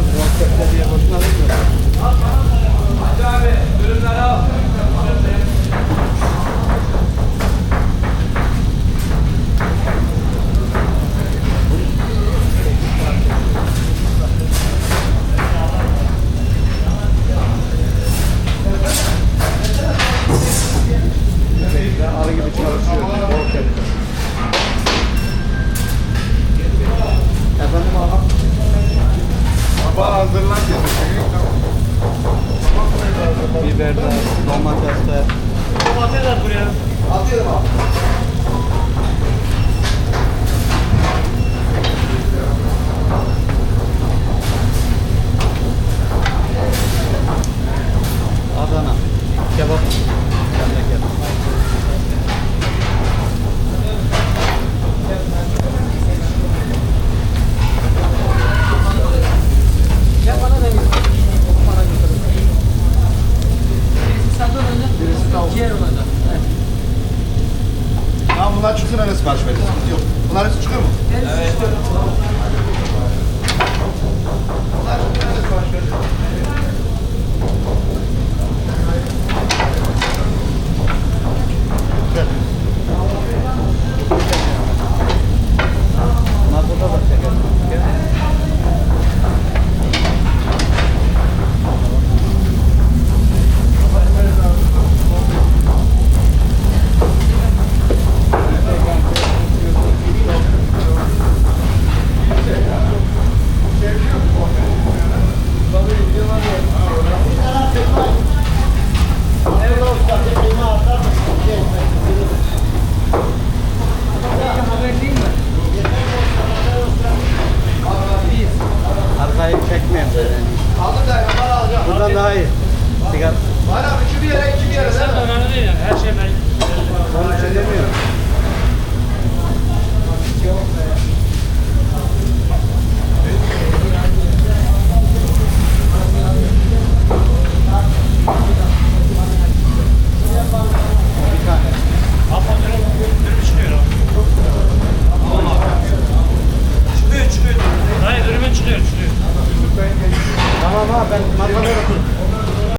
muhakkak diye boşuna biberde, domateste. Domates at buraya. Atıyorum abi. Adana. Kebap. Kebap. Bunlar çıksın öyle sipariş vereceğiz. Yok. Bunlar hepsi çıkıyor mu? Evet. evet. tinggal